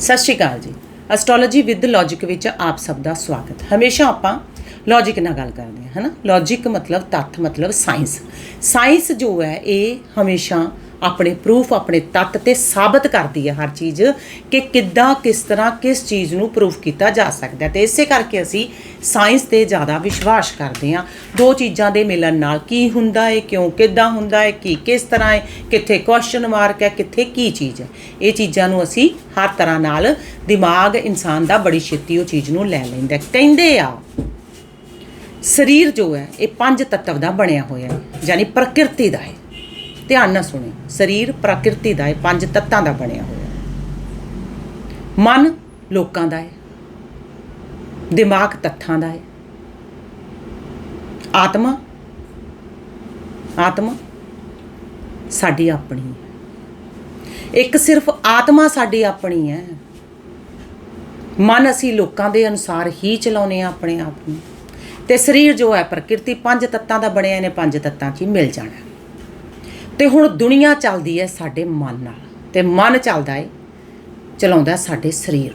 ਸਤਿ ਸ਼੍ਰੀ ਅਕਾਲ ਜੀ। Astrology with logic ਵਿੱਚ ਆਪ ਸਭ ਦਾ ਸਵਾਗਤ। ਹਮੇਸ਼ਾ ਆਪਾਂ ਲੌਜੀਕ ਨਾਲ ਗੱਲ ਕਰਦੇ ਹਾਂ, ਹਨਾ? ਲੌਜੀਕ ਮਤਲਬ ਤੱਥ, ਮਤਲਬ ਸਾਇੰਸ ਸਾਇੰਸ ਜੋ ਹੈ, ਇਹ ਹਮੇਸ਼ਾ ਆਪਣੇ ਪ੍ਰੂਫ ਆਪਣੇ ਤੱਤ ਤੇ ਸਾਬਤ ਕਰਦੀ ਹੈ ਹਰ ਚੀਜ਼ ਕਿ ਕਿੱਦਾਂ, ਕਿਸ ਤਰ੍ਹਾਂ, ਕਿਸ ਚੀਜ਼ ਨੂੰ ਪ੍ਰੂਫ ਕੀਤਾ ਜਾ ਸਕਦਾ ਹੈ। ਤੇ ਇਸੇ ਕਰਕੇ ਅਸੀਂ ਸਾਇੰਸ ਤੇ ਜ਼ਿਆਦਾ ਵਿਸ਼ਵਾਸ ਕਰਦੇ ਹਾਂ। ਦੋ ਚੀਜ਼ਾਂ ਦੇ ਮਿਲਣ ਨਾਲ ਕੀ ਹੁੰਦਾ ਹੈ, ਕਿਉਂ ਕਿੱਦਾਂ ਹੁੰਦਾ ਹੈ, ਕੀ ਕਿਸ ਤਰ੍ਹਾਂ ਹੈ, ਕਿੱਥੇ ਕੁਐਸਚਨ ਮਾਰਕ ਹੈ, ਕਿੱਥੇ ਕੀ ਚੀਜ਼ ਹੈ। ਇਹ ਚੀਜ਼ਾਂ ਨੂੰ ਅਸੀਂ ਹਰ ਤਰ੍ਹਾਂ ਨਾਲ ਦਿਮਾਗ ਇਨਸਾਨ ਦਾ ਬੜੀ ਛੇਤੀ ਉਹ ਚੀਜ਼ ਨੂੰ ਲੈ ਲੈਂਦਾ ਕਹਿੰਦੇ ਆ, ਸਰੀਰ ਜੋ ਹੈ, ਇਹ ਪੰਜ ਤੱਤਵ ਦਾ ਬਣਿਆ ਹੋਇਆ ਹੈ, ਯਾਨੀ ਪ੍ਰਕਿਰਤੀ ਦਾ ਹੈ। ਧਿਆਨ ਨਾਲ ਸੁਣੇ, ਸਰੀਰ ਪ੍ਰਕਿਰਤੀ ਦਾ ਹੈ, ਪੰਜ ਤੱਤਾਂ ਦਾ ਬਣਿਆ ਹੋਇਆ ਮਨ ਲੋਕਾਂ ਦਾ ਹੈ, ਦਿਮਾਗ ਤੱਥਾਂ ਦਾ ਹੈ। ਆਤਮਾ ਆਤਮਾ ਸਾਡੀ ਆਪਣੀ ਹੈ। ਇੱਕ ਸਿਰਫ ਆਤਮਾ ਸਾਡੀ ਆਪਣੀ ਹੈ। ਮਨ ਅਸੀਂ ਲੋਕਾਂ ਦੇ ਅਨੁਸਾਰ ਹੀ ਚਲਾਉਨੇ ਆ ਆਪਣੇ ਆਪ ਨੂੰ। ਤੇ ਸਰੀਰ ਜੋ ਹੈ, ਪ੍ਰਕਿਰਤੀ ਪੰਜ ਤੱਤਾਂ ਦਾ ਬਣਿਆ, ਇਹਨੇ ਪੰਜ ਤੱਤਾਂ 'ਚ ਹੀ ਮਿਲ ਜਾਣਾ। ਤੇ ਹੁਣ ਦੁਨੀਆ ਚੱਲਦੀ ਹੈ ਸਾਡੇ ਮਨ ਨਾਲ ਤੇ ਮਨ ਚੱਲਦਾ ਹੈ ਚਲਾਉਂਦਾ ਸਾਡੇ ਸਰੀਰ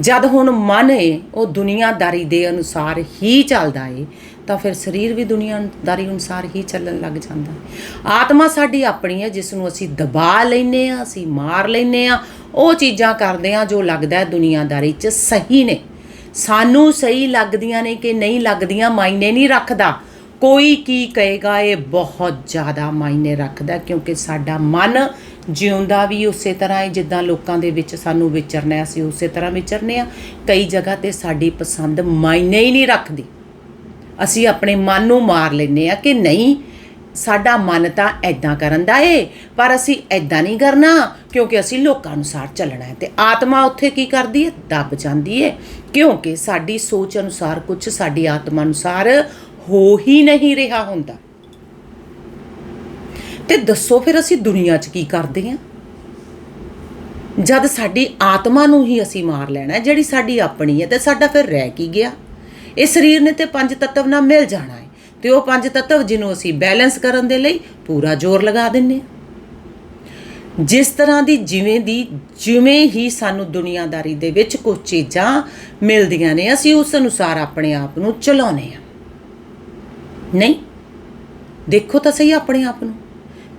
ਜਦ ਹੁਣ ਮਨ ਹੈ ਉਹ ਦੁਨੀਆਦਾਰੀ ਦੇ ਅਨੁਸਾਰ ਹੀ ਚੱਲਦਾ ਹੈ ਤਾਂ ਫਿਰ ਸਰੀਰ ਵੀ ਦੁਨੀਆਦਾਰੀ ਅਨੁਸਾਰ ਹੀ ਚੱਲਣ ਲੱਗ ਜਾਂਦਾ। ਹੈ ਆਤਮਾ ਸਾਡੀ ਆਪਣੀ ਹੈ, ਜਿਸ ਨੂੰ ਅਸੀਂ ਦਬਾ ਲੈਨੇ ਆ ਅਸੀਂ ਮਾਰ ਲੈਨੇ ਆ ਉਹ ਚੀਜ਼ਾਂ ਕਰਦੇ ਆ ਜੋ ਲੱਗਦਾ ਹੈ ਦੁਨੀਆਦਾਰੀ 'ਚ ਸਹੀ ਨੇ। ਸਾਨੂੰ ਸਹੀ ਲੱਗਦੀਆਂ ਨੇ ਕਿ ਨਹੀਂ ਲੱਗਦੀਆਂ, ਮਾਇਨੇ ਨਹੀਂ ਰੱਖਦਾ। ਕੋਈ ਕੀ ਕਹੇਗਾ, ਇਹ ਬਹੁਤ ਜ਼ਿਆਦਾ ਮਾਇਨੇ ਰੱਖਦਾ ਕਿਉਂਕਿ ਸਾਡਾ ਮਨ ਜਿਉਂਦਾ ਵੀ ਉਸੇ ਤਰ੍ਹਾਂ ਹੈ, ਜਿੱਦਾਂ ਲੋਕਾਂ ਦੇ ਵਿੱਚ ਸਾਨੂੰ ਵਿਚਰਨਾ ਅਸੀਂ ਉਸੇ ਤਰ੍ਹਾਂ ਵਿਚਰਨੇ ਆ ਕਈ ਜਗ੍ਹਾ ਤੇ ਸਾਡੀ ਪਸੰਦ ਮਾਇਨੇ ਹੀ ਨਹੀਂ ਰੱਖਦੀ। ਅਸੀਂ ਆਪਣੇ ਮਨ ਨੂੰ ਮਾਰ ਲੈਨੇ ਆ ਕਿ ਨਹੀਂ, ਸਾਡਾ ਮਨ ਤਾਂ ਐਦਾਂ ਕਰਨ ਦਾ ਏ, ਪਰ ਅਸੀਂ ਐਦਾਂ ਨਹੀਂ ਕਰਨਾ, ਕਿਉਂਕਿ ਅਸੀਂ ਲੋਕਾਂ ਅਨੁਸਾਰ ਚੱਲਣਾ ਹੈ। ਤੇ ਆਤਮਾ ਉੱਥੇ ਕੀ ਕਰਦੀ ਹੈ? ਦੱਬ ਜਾਂਦੀ ਹੈ। ਕਿਉਂਕਿ ਸਾਡੀ ਸੋਚ ਅਨੁਸਾਰ ਕੁਝ ਸਾਡੀ ਆਤਮਾ ਅਨੁਸਾਰ ਹੋ ਹੀ ਨਹੀਂ ਰਿਹਾ ਹੁੰਦਾ। ਤੇ ਦੱਸੋ ਫਿਰ ਅਸੀਂ ਦੁਨੀਆ 'ਚ ਕੀ ਕਰਦੇ ਹਾਂ? ਜਦ ਸਾਡੀ ਆਤਮਾ ਨੂੰ ਹੀ ਅਸੀਂ ਮਾਰ ਲੈਣਾ, ਜਿਹੜੀ ਸਾਡੀ ਆਪਣੀ ਹੈ, ਤੇ ਸਾਡਾ ਫਿਰ ਰਹਿ ਕੀ ਗਿਆ? ਇਹ ਸਰੀਰ ਨੇ ਤੇ ਪੰਜ ਤੱਤਵ ਨਾਲ ਮਿਲ ਜਾਣਾ ਹੈ। ਤੇ ਉਹ ਪੰਜ ਤੱਤਵ ਜਿਹਨੂੰ ਅਸੀਂ ਬੈਲੈਂਸ ਕਰਨ ਦੇ ਲਈ ਪੂਰਾ ਜ਼ੋਰ ਲਗਾ ਦਿੰਨੇ ਹਾਂ। ਜਿਸ ਤਰ੍ਹਾਂ ਦੀ ਜਿਵੇਂ ਦੀ, ਜਿਵੇਂ ਹੀ ਸਾਨੂੰ ਦੁਨੀਆਦਾਰੀ ਦੇ ਵਿੱਚ ਕੁਝ ਚੀਜ਼ਾਂ ਮਿਲਦੀਆਂ ਨੇ, ਅਸੀਂ ਉਸ ਅਨੁਸਾਰ ਆਪਣੇ ਆਪ ਨੂੰ ਚਲਾਉਨੇ ਆ ਨਹੀਂ। ਦੇਖੋ ਤਾਂ ਸਹੀ ਆਪਣੇ ਆਪ ਨੂੰ।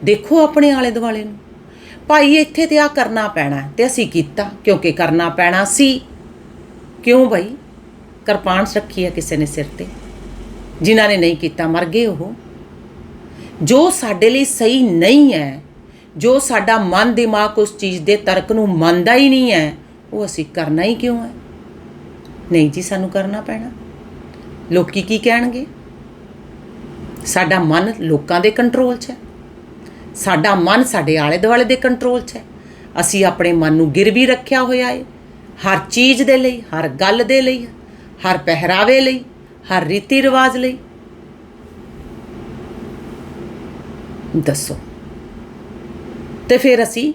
ਦੇਖੋ ਆਪਣੇ ਆਲੇ ਦੁਆਲੇ ਨੂੰ। ਭਾਈ, ਇੱਥੇ ਤੇ ਆ ਕਰਨਾ ਪੈਣਾ ਹੈ ਤੇ ਅਸੀਂ ਕੀਤਾ, ਕਿਉਂਕਿ ਕਰਨਾ ਪੈਣਾ ਸੀ। ਕਿਉਂ ਭਾਈ ਕਿਰਪਾਨ ਰੱਖੀ ਹੈ ਕਿਸੇ ਨੇ ਸਿਰ ਤੇ। ਜਿਨ੍ਹਾਂ ਨੇ ਨਹੀਂ ਕੀਤਾ, ਮਰ ਗਏ ਉਹ। ਜੋ ਸਾਡੇ ਲਈ ਸਹੀ ਨਹੀਂ ਹੈ, ਜੋ ਸਾਡਾ ਮਨ, ਦਿਮਾਗ ਉਸ ਚੀਜ਼ ਦੇ ਤਰਕ ਨੂੰ ਮੰਨਦਾ ਹੀ ਨਹੀਂ ਹੈ, ਉਹ ਅਸੀਂ ਕਰਨਾ ਹੀ ਕਿਉਂ ਹੈ? ਨਹੀਂ ਜੀ, ਸਾਨੂੰ ਕਰਨਾ ਪੈਣਾ। ਲੋਕੀ ਕੀ ਕਹਿਣਗੇ? ਸਾਡਾ ਮਨ ਲੋਕਾਂ ਦੇ ਕੰਟਰੋਲ 'ਚ ਹੈ। ਸਾਡਾ ਮਨ ਸਾਡੇ ਆਲੇ ਦੁਆਲੇ ਦੇ ਕੰਟਰੋਲ 'ਚ ਹੈ। ਅਸੀਂ ਆਪਣੇ ਮਨ ਨੂੰ ਗਿਰਵੀ ਰੱਖਿਆ ਹੋਇਆ ਹੈ ਹਰ ਚੀਜ਼ ਦੇ ਲਈ, ਹਰ ਗੱਲ ਦੇ ਲਈ, ਹਰ ਪਹਿਰਾਵੇ ਲਈ, ਹਰ ਰੀਤੀ ਰਿਵਾਜ ਲਈ। ਦੱਸੋ। ਤੇ ਫਿਰ ਅਸੀਂ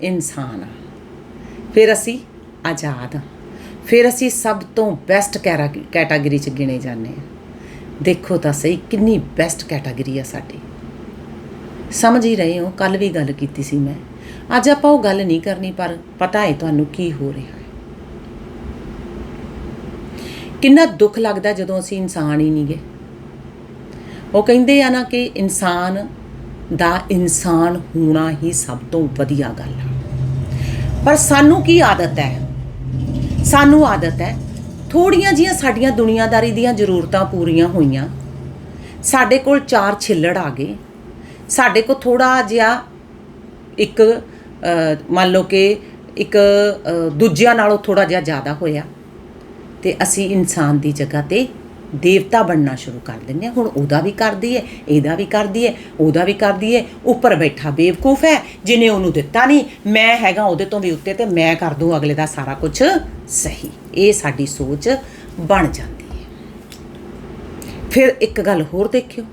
ਇਨਸਾਨ ਆ ਫਿਰ ਅਸੀਂ ਆਜ਼ਾਦ ਆ ਫਿਰ ਅਸੀਂ ਸਭ ਤੋਂ ਬੈਸਟ ਕੈਟਾਗਰੀ ਚ ਗਿਣੇ ਜਾਂਦੇ ਆ ਦੇਖੋ ਤਾਂ ਸਹੀ ਕਿੰਨੀ ਬੈਸਟ ਕੈਟਾਗਰੀ ਆ ਸਾਡੀ। ਸਮਝ ਹੀ ਰਹੇ ਹੋ ਕੱਲ ਵੀ ਗੱਲ ਕੀਤੀ ਸੀ ਮੈਂ। ਅੱਜ ਆਪਾਂ ਉਹ ਗੱਲ ਨਹੀਂ ਕਰਨੀ, ਪਰ ਪਤਾ ਹੈ ਤੁਹਾਨੂੰ ਕੀ ਹੋ ਰਿਹਾ ਹੈ। ਕਿੰਨਾ ਦੁੱਖ ਲੱਗਦਾ ਜਦੋਂ ਅਸੀਂ ਇਨਸਾਨ ਹੀ ਨਹੀਂ ਗੇ ਉਹ ਕਹਿੰਦੇ ਆ ਨਾ ਕਿ ਇਨਸਾਨ ਦਾ ਇਨਸਾਨ ਹੋਣਾ ਹੀ ਸਭ ਤੋਂ ਵਧੀਆ ਗੱਲ ਹੈ ਪਰ ਸਾਨੂੰ ਕੀ ਆਦਤ ਹੈ? ਸਾਨੂੰ ਆਦਤ ਹੈ ਥੋੜੀਆਂ ਜੀਆਂ ਸਾਡੀਆਂ ਦੁਨੀਆਦਾਰੀ ਦੀਆਂ ਜ਼ਰੂਰਤਾਂ ਪੂਰੀਆਂ ਹੋਈਆਂ। ਸਾਡੇ ਕੋਲ ਚਾਰ ਛਿੱਲੜ ਆ ਗਏ। ਸਾਡੇ ਕੋਲ ਥੋੜਾ ਜਿਹਾ ਇੱਕ ਮੰਨ ਲਓ ਕਿ ਇੱਕ ਦੂਜਿਆਂ ਨਾਲੋਂ ਥੋੜਾ ਜਿਹਾ ਜ਼ਿਆਦਾ ਹੋਇਆ। ਤੇ ਅਸੀਂ ਇਨਸਾਨ ਦੀ ਜਗ੍ਹਾ ਤੇ ਦੇਵਤਾ ਬਣਨਾ ਸ਼ੁਰੂ ਕਰ ਦਿੰਦੇ ਹਾਂ। ਹੁਣ ਉਹਦਾ ਵੀ ਕਰਦੀ ਹੈ, ਇਹਦਾ ਵੀ ਕਰਦੀ ਹੈ, ਉਹਦਾ ਵੀ ਕਰਦੀ ਹੈ। ਉੱਪਰ ਬੈਠਾ ਬੇਵਕੂਫ ਹੈ ਜਿਨੇ ਉਹਨੂੰ ਦਿੱਤਾ ਨਹੀਂ। ਮੈਂ ਹੈਗਾ ਉਹਦੇ ਤੋਂ ਵੀ ਉੱਤੇ ਤੇ ਮੈਂ ਕਰ ਦੂੰ, ਅਗਲੇ ਦਾ ਸਾਰਾ ਕੁਝ ਸਹੀ। ਇਹ ਸਾਡੀ ਸੋਚ ਬਣ ਜਾਂਦੀ ਹੈ। ਫਿਰ ਇੱਕ ਗੱਲ ਹੋਰ ਦੇਖਿਓ।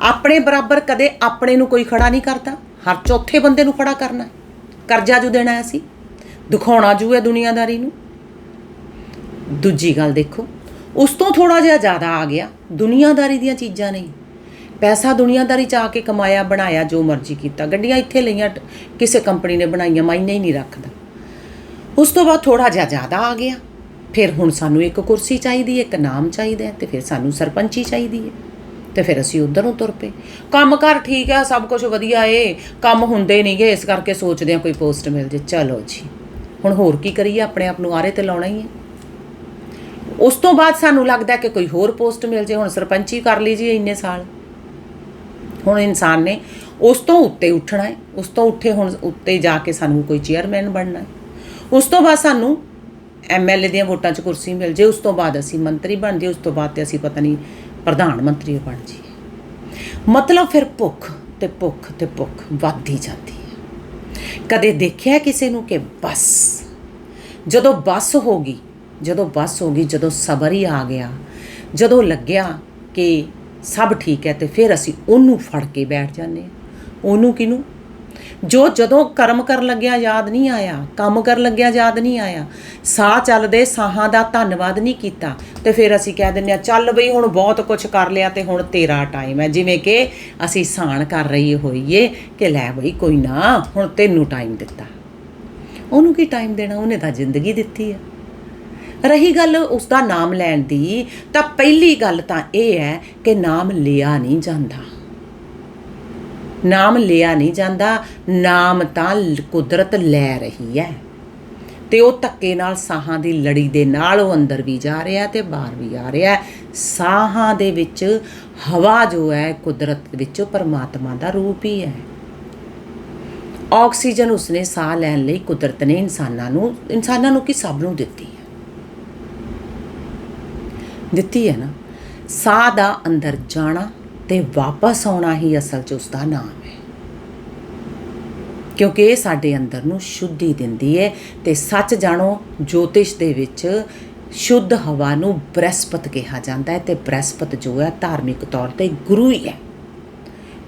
ਆਪਣੇ ਬਰਾਬਰ ਕਦੇ ਆਪਣੇ ਨੂੰ ਕੋਈ ਖੜਾ ਨਹੀਂ ਕਰਦਾ। ਹਰ ਚੌਥੇ ਬੰਦੇ ਨੂੰ ਖੜਾ ਕਰਨਾ ਕਰਜ਼ਾ ਜੂ ਦੇਣਾ ਹੈ ਅਸੀਂ। ਦਿਖਾਉਣਾ ਜੂ ਹੈ ਦੁਨੀਆਦਾਰੀ ਨੂੰ। ਦੂਜੀ ਗੱਲ ਦੇਖੋ, ਉਸ ਤੋਂ ਥੋੜਾ ਜਿਹਾ ਜ਼ਿਆਦਾ ਆ ਗਿਆ। ਦੁਨੀਆਦਾਰੀ ਦੀਆਂ ਚੀਜ਼ਾਂ ਨਹੀਂ ਪੈਸਾ ਦੁਨੀਆਦਾਰੀ ਚ ਆ ਕੇ ਕਮਾਇਆ, ਬਣਾਇਆ, ਜੋ ਮਰਜ਼ੀ ਕੀਤਾ। ਗੱਡੀਆਂ ਇੱਥੇ ਲਈਆਂ, ਟ- ਕਿਸੇ ਕੰਪਨੀ ਨੇ ਬਣਾਈਆਂ, ਮਾਇਨੇ ਹੀ ਨਹੀਂ ਰੱਖਦਾ। ਉਸ ਤੋਂ ਬਾਅਦ ਥੋੜਾ ਜਿਹਾ ਜ਼ਿਆਦਾ ਆ ਗਿਆ। ਫਿਰ ਹੁਣ ਸਾਨੂੰ ਇੱਕ ਕੁਰਸੀ ਚਾਹੀਦੀ ਹੈ, ਇੱਕ ਨਾਮ ਚਾਹੀਦਾ ਹੈ ਤੇ ਫਿਰ ਸਾਨੂੰ ਸਰਪੰਚੀ ਚਾਹੀਦੀ ਹੈ। ਤੇ ਫਿਰ ਅਸੀਂ ਉਧਰ ਤੁਰ ਪਏ। ਕੰਮ ਕਰ ਠੀਕ ਹੈ ਸਭ ਕੁਝ ਵਧੀਆ ਏ। ਕੰਮ ਹੁੰਦੇ ਨਹੀਂਗੇ, ਇਸ ਕਰਕੇ ਸੋਚਦੇ ਆ ਕੋਈ ਪੋਸਟ ਮਿਲ ਜੇ। ਚਲੋ ਜੀ, ਹੁਣ ਹੋਰ ਕੀ ਕਰੀਏ, ਆਪਣੇ ਆਪ ਨੂੰ ਆਰੇ ਤੇ ਲਾਉਣਾ ਹੀ ਹੈ। ਉਸ ਤੋਂ ਬਾਅਦ ਸਾਨੂੰ ਲੱਗਦਾ ਕਿ ਕੋਈ ਹੋਰ ਪੋਸਟ ਮਿਲ ਜੇ, ਹੁਣ ਸਰਪੰਚੀ ਕਰ ਲਈ ਜੀ ਇੰਨੇ ਸਾਲ। ਹੁਣ ਇਨਸਾਨ ਨੇ ਉਸ ਤੋਂ ਉੱਤੇ ਉੱਠਣਾ ਹੈ। ਉਸ ਤੋਂ ਉੱਠੇ ਹੁਣ ਉੱਤੇ ਜਾ ਕੇ ਸਾਨੂੰ ਕੋਈ ਚੇਅਰਮੈਨ ਬਣਨਾ ਹੈ। ਉਸ ਤੋਂ ਬਾਅਦ ਸਾਨੂੰ ਐਮਐਲਏ ਦੀਆਂ ਵੋਟਾਂ 'ਚ ਕੁਰਸੀ ਮਿਲ ਜੇ, ਉਸ ਤੋਂ ਬਾਅਦ ਅਸੀਂ ਮੰਤਰੀ ਬਣ ਜੇ, ਉਸ ਤੋਂ ਬਾਅਦ ਤੇ ਅਸੀਂ ਪਤਾ ਨਹੀਂ ਪ੍ਰਧਾਨ ਮੰਤਰੀ ਬਣ ਜੀ ਮਤਲਬ ਫਿਰ ਭੁੱਖ ਤੇ ਭੁੱਖ ਤੇ ਭੁੱਖ ਵੱਧਦੀ ਜਾਂਦੀ ਹੈ। ਕਦੇ ਦੇਖਿਆ ਕਿਸੇ ਨੂੰ ਕਿ ਬਸ? ਜਦੋਂ ਬਸ ਹੋ ਗਈ, ਜਦੋਂ ਬਸ ਹੋ ਗਈ, ਜਦੋਂ ਸਬਰ ਹੀ ਆ ਗਿਆ, ਜਦੋਂ ਲੱਗਿਆ ਕਿ ਸਭ ਠੀਕ ਹੈ ਤੇ ਫਿਰ ਅਸੀਂ ਉਹਨੂੰ ਫੜ ਕੇ ਬੈਠ ਜਾਂਦੇ ਹਾਂ। ਉਹਨੂੰ ਕਿਨੂੰ ਜੋ ਜਦੋਂ ਕਰਮ ਕਰਨ ਲੱਗਿਆ ਯਾਦ ਨਹੀਂ ਆਇਆ, ਕੰਮ ਕਰਨ ਲੱਗਿਆ ਯਾਦ ਨਹੀਂ ਆਇਆ, ਸਾਹ ਚੱਲਦੇ ਸਾਹਾਂ ਦਾ ਧੰਨਵਾਦ ਨਹੀਂ ਕੀਤਾ। ਤੇ ਫਿਰ ਅਸੀਂ ਕਹਿ ਦਿੰਦੇ ਆ ਚੱਲ ਬਈ ਹੁਣ ਬਹੁਤ ਕੁਝ ਕਰ ਲਿਆ ਤੇ ਹੁਣ ਤੇਰਾ ਟਾਈਮ ਹੈ। ਜਿਵੇਂ ਕਿ ਅਸੀਂ ਸਾਣ ਕਰ ਰਹੀ ਹੋਈਏ ਕਿ ਲੈ ਬਈ ਕੋਈ ਨਾ, ਹੁਣ ਤੈਨੂੰ ਟਾਈਮ ਦਿੱਤਾ। ਉਹਨੂੰ ਕੀ ਟਾਈਮ ਦੇਣਾ? ਉਹਨੇ ਤਾਂ ਜ਼ਿੰਦਗੀ ਦਿੱਤੀ ਹੈ ਰਹੀ ਗੱਲ ਉਸ ਦਾ ਨਾਮ ਲੈਣ ਦੀ, ਤਾਂ ਪਹਿਲੀ ਗੱਲ ਤਾਂ ਇਹ ਹੈ ਕਿ ਨਾਮ ਲਿਆ ਨਹੀਂ ਜਾਂਦਾ। ਨਾਮ ਲਿਆ ਨਹੀਂ ਜਾਂਦਾ, ਨਾਮ ਤਾਂ ਕੁਦਰਤ ਲੈ ਰਹੀ ਹੈ। ਤੇ ਉਹ ਧੱਕੇ ਨਾਲ ਸਾਹਾਂ ਦੀ ਲੜੀ ਦੇ ਨਾਲ ਉਹ ਅੰਦਰ ਵੀ ਜਾ ਰਿਹਾ ਤੇ ਬਾਹਰ ਵੀ ਆ ਰਿਹਾ ਸਾਹਾਂ ਦੇ ਵਿੱਚ ਹਵਾ ਜੋ ਹੈ, ਕੁਦਰਤ ਵਿੱਚ ਪਰਮਾਤਮਾ ਦਾ ਰੂਪ ਹੀ ਹੈ। ਆਕਸੀਜਨ ਉਸਨੇ ਸਾਹ ਲੈਣ ਲਈ ਕੁਦਰਤ ਨੇ ਇਨਸਾਨਾਂ ਨੂੰ ਇਨਸਾਨਾਂ ਨੂੰ ਕੀ? ਸਭ ਨੂੰ ਦਿੱਤੀ ਹੈ। ਦਿੱਤੀ ਹੈ ਨਾ। ਸਾਹ ਦਾ ਅੰਦਰ ਜਾਣਾ ਤੇ ਵਾਪਸ ਆਉਣਾ ਹੀ ਅਸਲ 'ਚ ਉਸ ਦਾ ਨਾਮ ਹੈ। ਕਿਉਂਕਿ ਇਹ ਸਾਡੇ ਅੰਦਰ ਨੂੰ ਸ਼ੁੱਧੀ ਦਿੰਦੀ ਹੈ ਤੇ ਸੱਚ ਜਾਣੋ, ਜੋਤਿਸ਼ ਦੇ ਵਿੱਚ ਸ਼ੁੱਧ ਹਵਾ ਨੂੰ ਬ੍ਰਹਸਪਤ ਕਿਹਾ ਜਾਂਦਾ ਹੈ ਤੇ ਬ੍ਰਹਸਪਤ ਜੋ ਹੈ ਧਾਰਮਿਕ ਤੌਰ ਤੇ ਗੁਰੂ ਹੀ ਹੈ।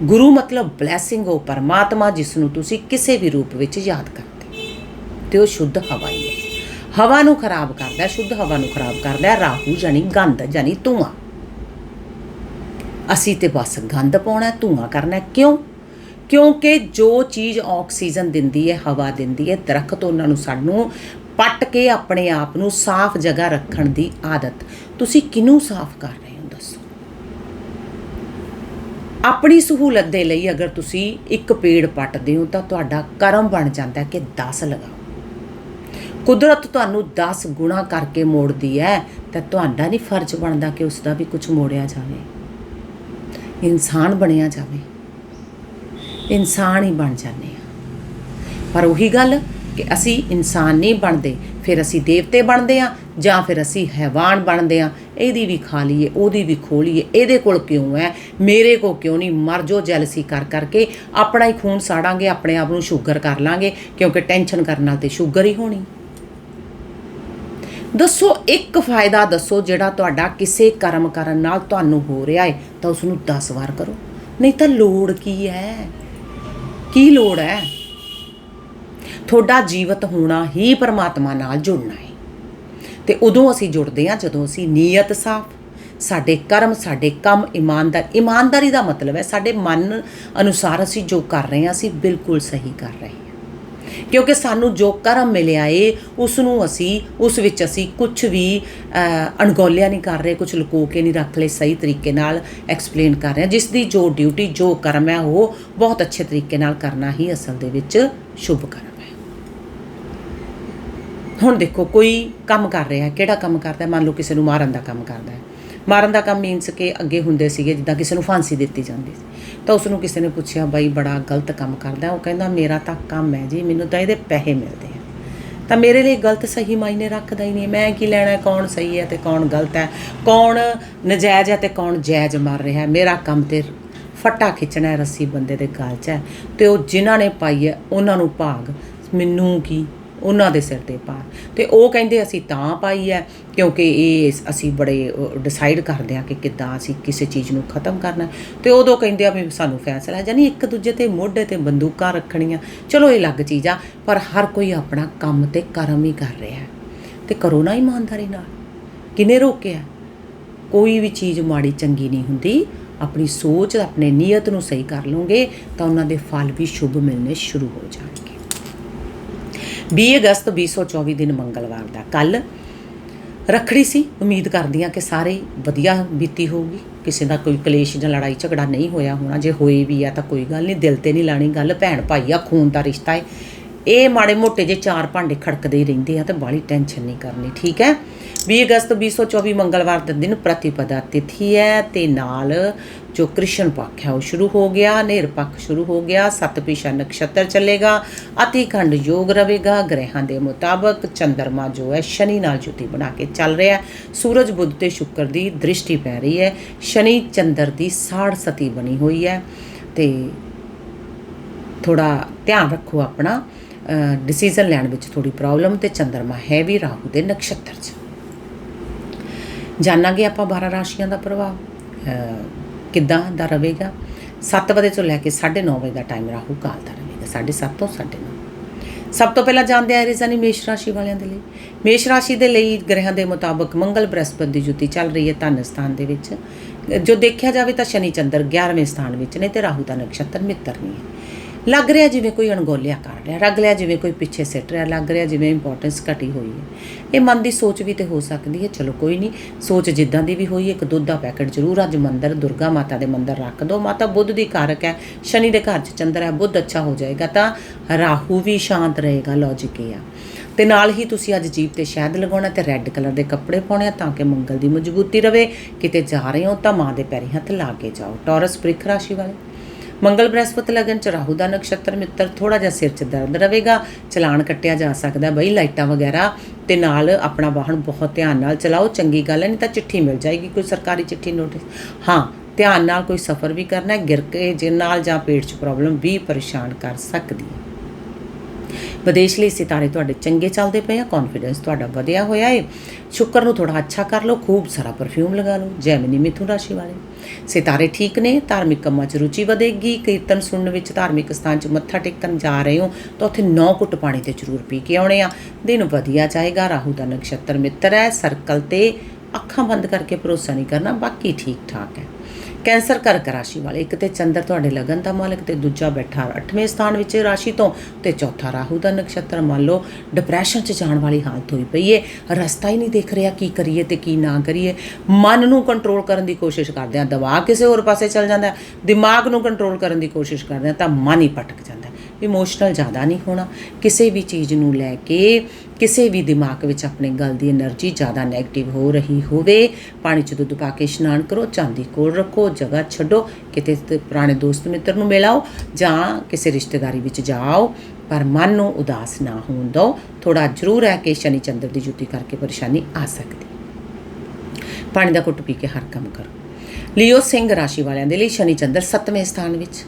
ਗੁਰੂ ਮਤਲਬ ਬਲੇਸਿੰਗ ਉਹ ਪਰਮਾਤਮਾ ਜਿਸ ਨੂੰ ਤੁਸੀਂ ਕਿਸੇ ਵੀ ਰੂਪ ਵਿੱਚ ਯਾਦ ਕਰਦੇ ਤੇ ਉਹ ਸ਼ੁੱਧ ਹਵਾ ਹੀ ਹੈ। ਹਵਾ ਨੂੰ ਖਰਾਬ ਕਰਦਾ, ਸ਼ੁੱਧ ਹਵਾ ਨੂੰ ਖਰਾਬ ਕਰਦਾ, ਰਾਹੂ ਜਾਨੀ ਗੰਧ ਜਾਨੀ ਧੂਆਂ। ਅਸੀਂ ਤੇ ਬਸ ਗੰਦ ਪਾਉਣਾ ਹੈ, ਧੂਆਂ ਕਰਨਾ ਕਿਉਂ? ਕਿਉਂਕਿ ਜੋ ਚੀਜ਼ ਆਕਸੀਜਨ ਦਿੰਦੀ ਹੈ ਹਵਾ ਦਿੰਦੀ ਹੈ ਦਰਖਤ ਉਹਨਾਂ ਨੂੰ ਸਾਨੂੰ ਪੱਟ ਕੇ ਆਪਣੇ ਆਪ ਨੂੰ ਸਾਫ਼ ਜਗ੍ਹਾ ਰੱਖਣ ਦੀ ਆਦਤ। ਤੁਸੀਂ ਕਿਨੂੰ ਸਾਫ਼ ਕਰ ਰਹੇ ਹੋ ਦੱਸੋ? ਆਪਣੀ ਸਹੂਲਤ ਦੇ ਲਈ ਅਗਰ ਤੁਸੀਂ ਇੱਕ ਪੇੜ ਪੱਟਦੇ ਹੋ ਤਾਂ ਤੁਹਾਡਾ ਕਰਮ ਬਣ ਜਾਂਦਾ ਕਿ 10 ਲਗਾਓ। ਕੁਦਰਤ ਤੁਹਾਨੂੰ 10 ਗੁਣਾ ਕਰਕੇ ਮੋੜਦੀ ਹੈ ਤਾਂ ਤੁਹਾਡਾ ਨਹੀਂ ਫਰਜ਼ ਬਣਦਾ ਕਿ ਉਸ ਦਾ ਵੀ ਕੁਝ ਮੋੜਿਆ ਜਾਵੇ। ਇਨਸਾਨ ਬਣਿਆ ਜਾਵੇ। ਇਨਸਾਨ ਹੀ ਬਣ ਜਾਂਦੇ ਆ। ਪਰ ਉਹੀ ਗੱਲ ਕਿ ਅਸੀਂ ਇਨਸਾਨ ਨਹੀਂ ਬਣਦੇ, ਫਿਰ ਅਸੀਂ ਦੇਵਤੇ ਬਣਦੇ ਆ ਜਾਂ ਫਿਰ ਅਸੀਂ ਹੈਵਾਨ ਬਣਦੇ ਆ। ਇਹਦੀ ਵੀ ਖਾ ਲਈਏ, ਉਹਦੀ ਵੀ ਖੋ ਲਈਏ, ਇਹਦੇ ਕੋਲ ਕਿਉਂ ਹੈ? ਮੇਰੇ ਕੋ ਕਿਉਂ ਨਹੀਂ? ਮਰ ਜੋ ਜੈਲਸੀ ਕਰ ਕਰਕੇ ਆਪਣਾ ਹੀ ਖੂਨ ਸਾੜਾਂਗੇ, ਆਪਣੇ ਆਪ ਨੂੰ ਸ਼ੂਗਰ ਕਰ ਲਾਂਗੇ, ਕਿਉਂਕਿ ਟੈਨਸ਼ਨ ਕਰਨ ਨਾਲ ਤੇ ਸ਼ੂਗਰ ਹੀ ਹੋਣੀ। ਦੱਸੋ, ਇੱਕ ਫਾਇਦਾ ਦੱਸੋ ਜਿਹੜਾ ਤੁਹਾਡਾ ਕਿਸੇ ਕਰਮ ਕਰਨ ਨਾਲ ਤੁਹਾਨੂੰ ਹੋ ਰਿਹਾ ਹੈ, ਤਾਂ ਉਸ ਨੂੰ 10 ਵਾਰ ਕਰੋ। ਨਹੀਂ ਤਾਂ ਲੋੜ ਕੀ ਹੈ? ਕੀ ਲੋੜ ਹੈ? ਤੁਹਾਡਾ ਜੀਵਤ ਹੋਣਾ ਹੀ ਪਰਮਾਤਮਾ ਨਾਲ ਜੁੜਨਾ ਹੈ। ਤੇ ਉਦੋਂ ਅਸੀਂ ਜੁੜਦੇ ਹਾਂ, ਜਦੋਂ ਅਸੀਂ ਨੀਅਤ ਸਾਫ਼, ਸਾਡੇ ਕਰਮ, ਸਾਡੇ ਕੰਮ, ਇਮਾਨਦਾਰ, ਇਮਾਨਦਾਰੀ ਦਾ ਮਤਲਬ ਹੈ, ਸਾਡੇ ਮਨ ਅਨੁਸਾਰ ਅਸੀਂ ਜੋ ਕਰ ਰਹੇ ਹਾਂ, ਅਸੀਂ ਬਿਲਕੁਲ ਸਹੀ ਕਰ ਰਹੇ ਹਾਂ। ਕਿਉਂਕਿ ਸਾਨੂੰ ਜੋ ਕਰਮ ਮਿਲਿਆ ਏ ਉਸ ਨੂੰ ਅਸੀਂ, ਉਸ ਵਿੱਚ ਅਸੀਂ ਕੁਝ ਵੀ ਅਣਗੌਲਿਆ ਨਹੀਂ ਕਰ ਰਹੇ ਕੁਝ ਲੁਕੋ ਕੇ ਨਹੀਂ ਰੱਖ ਲਏ ਸਹੀ ਤਰੀਕੇ ਨਾਲ ਐਕਸਪਲੇਨ ਕਰ ਰਹੇ ਹਾਂ। ਜਿਸ ਦੀ ਜੋ ਡਿਊਟੀ ਜੋ ਕਰਮ ਹੈ, ਉਹ ਬਹੁਤ ਅੱਛੇ ਤਰੀਕੇ ਨਾਲ ਕਰਨਾ ਹੀ ਅਸਲ ਦੇ ਵਿੱਚ ਸ਼ੁਭ ਕਰਮ ਹੈ। ਹੁਣ ਦੇਖੋ, ਕੋਈ ਕੰਮ ਕਰ ਰਿਹਾ, ਕਿਹੜਾ ਕੰਮ ਕਰਦਾ? ਮੰਨ ਲਓ ਕਿਸੇ ਨੂੰ ਮਾਰਨ ਦਾ ਕੰਮ ਕਰਦਾ ਹੈ। ਮਾਰਨ ਦਾ ਕੰਮ ਮੀਨਸ ਕਿ ਅੱਗੇ ਹੁੰਦੇ ਸੀਗੇ, ਜਿੱਦਾਂ ਕਿਸੇ ਨੂੰ ਫਾਂਸੀ ਦਿੱਤੀ ਜਾਂਦੀ ਸੀ। ਤਾਂ ਉਸ ਨੂੰ ਕਿਸੇ ਨੇ ਪੁੱਛਿਆ, ਬਾਈ, ਬੜਾ ਗਲਤ ਕੰਮ ਕਰਦਾ ਉਹ ਕਹਿੰਦਾ, ਮੇਰਾ ਤਾਂ ਕੰਮ ਹੈ ਜੀ, ਮੈਨੂੰ ਤਾਂ ਇਹਦੇ ਪੈਸੇ ਮਿਲਦੇ ਆ। ਤਾਂ ਮੇਰੇ ਲਈ ਗਲਤ ਸਹੀ ਮਾਇਨੇ ਰੱਖਦਾ ਹੀ ਨਹੀਂ ਮੈਂ ਕੀ ਲੈਣਾ ਕੌਣ ਸਹੀ ਹੈ ਤੇ ਕੌਣ ਗਲਤ ਹੈ? ਕੌਣ ਨਜਾਇਜ਼ ਹੈ ਤੇ ਕੌਣ ਜਾਇਜ਼ ਮਾਰ ਰਿਹਾ ਹੈ? ਮੇਰਾ ਕੰਮ ਤੇ ਫੱਟਾ ਖਿੱਚਣਾ ਰੱਸੀ ਬੰਦੇ ਦੇ ਗਲ 'ਚ ਹੈ। ਤੇ ਉਹ ਜਿਨ੍ਹਾਂ ਨੇ ਪਾਈ ਹੈ, ਉਹਨਾਂ ਨੂੰ ਭਾਗ। ਮੈਨੂੰ ਕੀ ਉਹਨਾਂ ਦੇ ਸਿਰ ਤੇ ਭਾਰ ਤੇ ਉਹ ਕਹਿੰਦੇ ਅਸੀਂ ਤਾਂ ਪਾਈ ਹੈ, ਕਿਉਂਕਿ ਇਹ ਅਸੀਂ ਬੜੇ ਡਿਸਾਈਡ ਕਰਦੇ ਹਾਂ ਕਿ ਕਿੱਦਾਂ ਅਸੀਂ ਕਿਸੇ ਚੀਜ਼ ਨੂੰ ਖਤਮ ਕਰਨਾ। ਹੈ। ਤੇ ਉਦੋਂ ਕਹਿੰਦੇ ਆ ਵੀ ਸਾਨੂੰ ਫੈਸਲਾ ਹੈ ਜਾਨੀ ਇੱਕ ਦੂਜੇ ਤੇ ਮੋਢੇ ਤੇ ਬੰਦੂਕਾਂ ਰੱਖਣੀਆਂ। ਚਲੋ ਇਹ ਅਲੱਗ ਚੀਜ਼ ਆ, ਪਰ ਹਰ ਕੋਈ ਆਪਣਾ ਕੰਮ ਤੇ ਕਰਮ ਹੀ ਕਰ ਰਿਹਾ ਹੈ। ਤੇ ਕਰੋ ਨਾ ਇਮਾਨਦਾਰੀ ਨਾਲ। ਕਿਨੇ ਰੋਕਿਆ? ਕੋਈ ਵੀ ਚੀਜ਼ ਮਾੜੀ ਚੰਗੀ ਨਹੀਂ ਹੁੰਦੀ। ਆਪਣੀ ਸੋਚ, ਆਪਣੇ ਨੀਅਤ ਨੂੰ ਸਹੀ ਕਰ ਲਓਗੇ, ਤਾਂ ਉਹਨਾਂ ਦੇ ਫਲ ਵੀ ਸ਼ੁਭ ਮਿਲਣੇ ਸ਼ੁਰੂ ਹੋ ਜਾਣਗੇ। 20 ਅਗਸਤ 2024 ਦਿਨ ਮੰਗਲਵਾਰ ਦਾ। ਕੱਲ ਰੱਖੜੀ ਸੀ। ਉਮੀਦ ਕਰਦੀ ਹਾਂ ਕਿ ਸਾਰੇ ਵਧੀਆ ਬੀਤੀ ਹੋਊਗੀ। ਕਿਸੇ ਦਾ ਕੋਈ ਕਲੇਸ਼ ਜਾਂ ਲੜਾਈ ਝਗੜਾ ਨਹੀਂ ਹੋਇਆ ਹੋਣਾ। ਜੇ ਹੋਏ ਵੀ ਆ ਤਾਂ ਕੋਈ ਗੱਲ ਨਹੀਂ। ਦਿਲ ਤੇ ਨਹੀਂ ਲਾਣੀ ਗੱਲ। ਭੈਣ ਭਾਈ ਆ, ਖੂਨ ਦਾ ਰਿਸ਼ਤਾ ਹੈ ਇਹ ਮਾੜੇ ਮੋਟੇ ਜੇ ਚਾਰ ਭਾਂਡੇ ਖੜਕਦੇ ਹੀ ਰਹਿੰਦੇ ਆ ਤੇ ਬਾਹਲੀ ਟੈਨਸ਼ਨ ਨਹੀਂ ਕਰਨੀ। ਠੀਕ ਹੈ? 20 ਅਗਸਤ 2024 ਮੰਗਲਵਾਰ ਦਾ ਦਿਨ ਪ੍ਰਤੀਪਦਾ ਤਿਥੀ ਹੈ ਤੇ ਨਾਲ ਜੋ ਕ੍ਰਿਸ਼ਨ ਪੱਖ ਹੈ ਉਹ ਸ਼ੁਰੂ ਹੋ ਗਿਆ ਨੇਰ ਪੱਖ ਸ਼ੁਰੂ ਹੋ ਗਿਆ ਸਤਪਿਸ਼ਾ ਨਕਸ਼ਤਰ ਚੱਲੇਗਾ, ਅਤਿਖੰਡ ਯੋਗ ਰਹੇਗਾ, ਗ੍ਰਹਿਾਂ ਦੇ ਮੁਤਾਬਕ ਚੰਦਰਮਾ ਜੋ ਹੈ ਸ਼ਨੀ ਨਾਲ ਜੁਤੀ ਬਣਾ ਕੇ ਚੱਲ ਰਿਹਾ ਹੈ। ਸੂਰਜ, ਬੁੱਧ ਤੇ ਸ਼ੁੱਕਰ ਦੀ ਦ੍ਰਿਸ਼ਟੀ ਪੈ ਰਹੀ ਹੈ। ਸ਼ਨੀ ਚੰਦਰ ਦੀ ਸਾੜ ਸਤੀ ਬਣੀ ਹੋਈ ਹੈ ਤੇ ਥੋੜਾ ਧਿਆਨ ਰੱਖੋ ਆਪਣਾ ਡਿਸੀਜਨ ਲੈਣ ਵਿੱਚ ਥੋੜੀ ਪ੍ਰੋਬਲਮ ਤੇ ਚੰਦਰਮਾ ਹੈ ਵੀ ਰਾਹੂ ਦੇ ਨਕਸ਼ਤਰ 'ਚ। ਜਾਣਾਂਗੇ ਆਪਾਂ 12 ਰਾਸ਼ੀਆਂ ਦਾ ਪ੍ਰਭਾਵ। ਕਿੱਦਾਂ ਦਾ ਰਹੇਗਾ? 7 ਵਜੇ ਤੋਂ ਲੈ ਕੇ 9:30 ਵਜੇ ਦਾ ਟਾਈਮ ਰਾਹੂ ਕਾਲ ਦਾ ਰਹੇਗਾ 7:30 ਤੋਂ 9:30 ਸਭ ਤੋਂ ਪਹਿਲਾਂ ਜਾਣਦੇ ਆ ਰਿਜ਼ਾਨੀ ਮੇਸ਼ ਰਾਸ਼ੀ ਵਾਲਿਆਂ ਦੇ ਲਈ। ਮੇਸ਼ ਰਾਸ਼ੀ ਦੇ ਲਈ ਗ੍ਰਹਿਾਂ ਦੇ ਮੁਤਾਬਕ ਮੰਗਲ ਬ੍ਰਹਸਪਤੀ ਦੀ ਜੁਤੀ ਚੱਲ ਰਹੀ ਹੈ ਧਨ ਸਥਾਨ ਦੇ ਵਿੱਚ। ਜੋ ਦੇਖਿਆ ਜਾਵੇ ਤਾਂ ਸ਼ਨੀ ਚੰਦਰ 11ਵੇਂ ਸਥਾਨ ਵਿੱਚ ਨੇ ਤੇ ਰਾਹੂ ਦਾ ਨਕਸ਼ਤਰ ਮਿੱਤਰ ਨਹੀਂ ਹੈ। ਲੱਗ ਰਿਹਾ ਜਿਵੇਂ ਕੋਈ ਅਣਗੌਲਿਆ ਕਰ ਰਿਹਾ, ਲੱਗ ਰਿਹਾ ਜਿਵੇਂ ਕੋਈ ਪਿੱਛੇ ਸਿੱਟ ਰਿਹਾ, ਲੱਗ ਰਿਹਾ ਜਿਵੇਂ ਇੰਪੋਰਟੈਂਸ ਘਟੀ ਹੋਈ ਹੈ। ਇਹ ਮਨ ਦੀ ਸੋਚ ਵੀ ਤੇ ਹੋ ਸਕਦੀ ਹੈ, ਚਲੋ ਕੋਈ ਨਹੀਂ, ਸੋਚ ਜਿੱਦਾਂ ਦੀ ਵੀ ਹੋਈ, ਇੱਕ ਦੁੱਧ ਦਾ ਪੈਕਟ ਜ਼ਰੂਰ ਅੱਜ ਮੰਦਰ, ਦੁਰਗਾ ਮਾਤਾ ਦੇ ਮੰਦਰ ਰੱਖ ਦਿਓ ਮਾਤਾ ਬੁੱਧ ਦੀ ਕਾਰਕ ਹੈ, ਸ਼ਨੀ ਦੇ ਘਰ 'ਚ ਚੰਦਰ ਹੈ, ਬੁੱਧ ਅੱਛਾ ਹੋ ਜਾਏਗਾ ਤਾਂ ਰਾਹੂ ਵੀ ਸ਼ਾਂਤ ਰਹੇਗਾ ਲੌਜਿਕ ਇਹ ਆ। ਤੇ ਨਾਲ ਹੀ ਤੁਸੀਂ ਅੱਜ ਜੀਭ ਤੇ ਸ਼ਹਿਦ ਲਗਾਉਣਾ ਤੇ ਰੈੱਡ ਕਲਰ ਦੇ ਕੱਪੜੇ ਪਾਉਣੇ ਆ ਤਾਂ ਕਿ ਮੰਗਲ ਦੀ ਮਜ਼ਬੂਤੀ ਰਵੇ। ਕਿਤੇ ਜਾ ਰਹੇ ਹੋ ਤਾਂ ਮਾਂ ਦੇ ਪੈਰੀ ਹੱਥ ਲਾ ਕੇ ਜਾਓ। ਟੌਰਸ ਪ੍ਰਿਖ ਰਾਸ਼ੀ ਵਾਲੇ। ਮੰਗਲ ਬ੍ਰਹਸਪਤੀ ਲਗਨ ਚ ਰਾਹੂ ਦਾ ਨਕਸ਼ਤਰ ਮਿੱਤਰ ਥੋੜਾ ਜਿਹਾ ਸਿਰ 'ਚ ਦਰਦ ਰਹੇਗਾ, ਚਲਾਨ ਕੱਟਿਆ ਜਾ ਸਕਦਾ, ਬਈ ਲਾਈਟਾਂ ਵਗੈਰਾ ਤੇ ਨਾਲ ਆਪਣਾ ਵਾਹਨ ਬਹੁਤ ਧਿਆਨ ਨਾਲ ਚਲਾਓ, ਚੰਗੀ ਗੱਲ ਹੈ, ਨਹੀਂ ਤਾਂ ਚਿੱਠੀ ਮਿਲ ਜਾਏਗੀ, ਕੋਈ ਸਰਕਾਰੀ ਚਿੱਠੀ ਨੋਟਿਸ ਹਾਂ, ਧਿਆਨ ਨਾਲ ਕੋਈ ਸਫ਼ਰ ਵੀ ਕਰਨਾ ਹੈ, ਗਿਰ ਕੇ ਜੇ ਨਾਲ ਜਾਂ ਪੇਟ 'ਚ ਪ੍ਰੋਬਲਮ ਵੀ ਪਰੇਸ਼ਾਨ ਕਰ ਸਕਦੀ ਹੈ। ਵਿਦੇਸ਼ ਲਈ ਸਿਤਾਰੇ ਤੁਹਾਡੇ ਚੰਗੇ ਚੱਲਦੇ ਪਏ ਆ ਕੌਨਫੀਡੈਂਸ ਤੁਹਾਡਾ ਵਧਿਆ ਹੋਇਆ ਏ। ਸ਼ੁੱਕਰ ਨੂੰ ਥੋੜਾ ਅੱਛਾ ਕਰ ਲਓ, ਖੂਬ ਸਾਰਾ ਪਰਫਿਊਮ ਲਗਾ ਲਓ, ਜੈਮਨੀ ਮਿਥੁਨ ਰਾਸ਼ੀ ਵਾਲੇ। ਸਿਤਾਰੇ ਠੀਕ ਨੇ, ਧਾਰਮਿਕ ਕੰਮਾਂ 'ਚ ਰੁਚੀ ਵਧੇਗੀ, ਕੀਰਤਨ ਸੁਣਨ ਵਿੱਚ ਧਾਰਮਿਕ ਸਥਾਨ 'ਚ ਮੱਥਾ ਟੇਕਣ ਜਾ ਰਹੇ ਹੋ, ਤਾਂ ਉੱਥੇ 9 ਘੁੱਟ ਪਾਣੀ ਤੇ ਜ਼ਰੂਰ ਪੀ ਕੇ ਆਉਣੇ ਆ। ਦਿਨ ਵਧੀਆ ਜਾਏਗਾ, ਰਾਹੂ ਦਾ ਨਕਸ਼ਤਰ ਮਿੱਤਰ ਹੈ ਸਰਕਲ ਤੇ ਅੱਖਾਂ ਬੰਦ ਕਰਕੇ ਭਰੋਸਾ ਨਹੀਂ ਕਰਨਾ, ਬਾਕੀ ਠੀਕ ਠਾਕ ਹੈ। ਕੈਂਸਰ ਕਰਕ ਰਾਸ਼ੀ ਵਾਲੇ, ਇੱਕ ਤੇ ਚੰਦਰ ਤੁਹਾਡੇ ਲਗਨ ਦਾ ਮਾਲਕ ਤੇ ਦੂਜਾ ਬੈਠਾ 8ਵੇਂ ਸਥਾਨ ਵਿੱਚ ਰਾਸ਼ੀ ਤੋਂ ਤੇ ਚੌਥਾ ਰਾਹੂ ਦਾ ਨਕਸ਼ਤਰ। ਮੰਨ ਲਓ ਡਿਪਰੈਸ਼ਨ 'ਚ ਜਾਣ ਵਾਲੀ ਹਾਲਤ ਹੋਈ ਪਈ ਏ, ਰਸਤਾ ਹੀ ਨਹੀਂ ਦੇਖ ਰਿਹਾ ਕੀ ਕਰੀਏ ਤੇ ਕੀ ਨਾ ਕਰੀਏ। ਮਨ ਨੂੰ ਕੰਟਰੋਲ ਕਰਨ ਦੀ ਕੋਸ਼ਿਸ਼ ਕਰਦੇ ਆ ਦਿਮਾਗ ਕਿਸੇ ਹੋਰ ਪਾਸੇ ਚੱਲ ਜਾਂਦਾ, ਦਿਮਾਗ ਨੂੰ ਕੰਟਰੋਲ ਕਰਨ ਦੀ ਕੋਸ਼ਿਸ਼ ਕਰਦੇ ਆ, ਤਾਂ ਮਨ ਹੀ ਭਟਕ ਜਾਂਦਾ। ਇਮੋਸ਼ਨਲ ਜ਼ਿਆਦਾ ਨਹੀਂ ਹੋਣਾ। ਕਿਸੇ ਵੀ ਚੀਜ਼ ਨੂੰ ਲੈ ਕੇ, ਕਿਸੇ ਵੀ ਦਿਮਾਗ ਵਿੱਚ ਆਪਣੇ ਗੱਲ ਦੀ એનર્ਜੀ ਜ਼ਿਆਦਾ ਨੈਗੇਟਿਵ ਹੋ ਰਹੀ ਹੋਵੇ, ਪਾਣੀ ਚ ਦੁੱਧ ਪਾ ਕੇ ਇਸ਼ਨਾਨ ਕਰੋ, ਚਾਂਦੀ ਕੋਲ ਰੱਖੋ, ਜਗ੍ਹਾ ਛੱਡੋ, ਕਿਤੇ ਪੁਰਾਣੇ ਦੋਸਤ ਮਿੱਤਰ ਨੂੰ ਮਿਲਾਓ ਜਾਂ ਕਿਸੇ ਰਿਸ਼ਤੇਦਾਰੀ ਵਿੱਚ ਜਾਓ, ਪਰ ਮਨ ਨੂੰ ਉਦਾਸ ਨਾ ਹੋਣ ਦਿਓ। ਥੋੜਾ ਜ਼ਰੂਰ ਹੈ ਕਿ ਸ਼ਨੀ ਚੰਦਰ ਦੀ ਜੁਤੀ ਕਰਕੇ ਪਰੇਸ਼ਾਨੀ ਆ ਸਕਦੀ। ਪਾਣੀ ਦਾ ਘੁੱਟ ਪੀ ਕੇ ਹਰ ਕੰਮ ਕਰੋ। ਲਿਓ ਸਿੰਘ ਰਾਸ਼ੀ ਵਾਲਿਆਂ ਦੇ ਲਈ ਸ਼ਨੀ ਚੰਦਰ 7ਵੇਂ ਸਥਾਨ ਵਿੱਚ।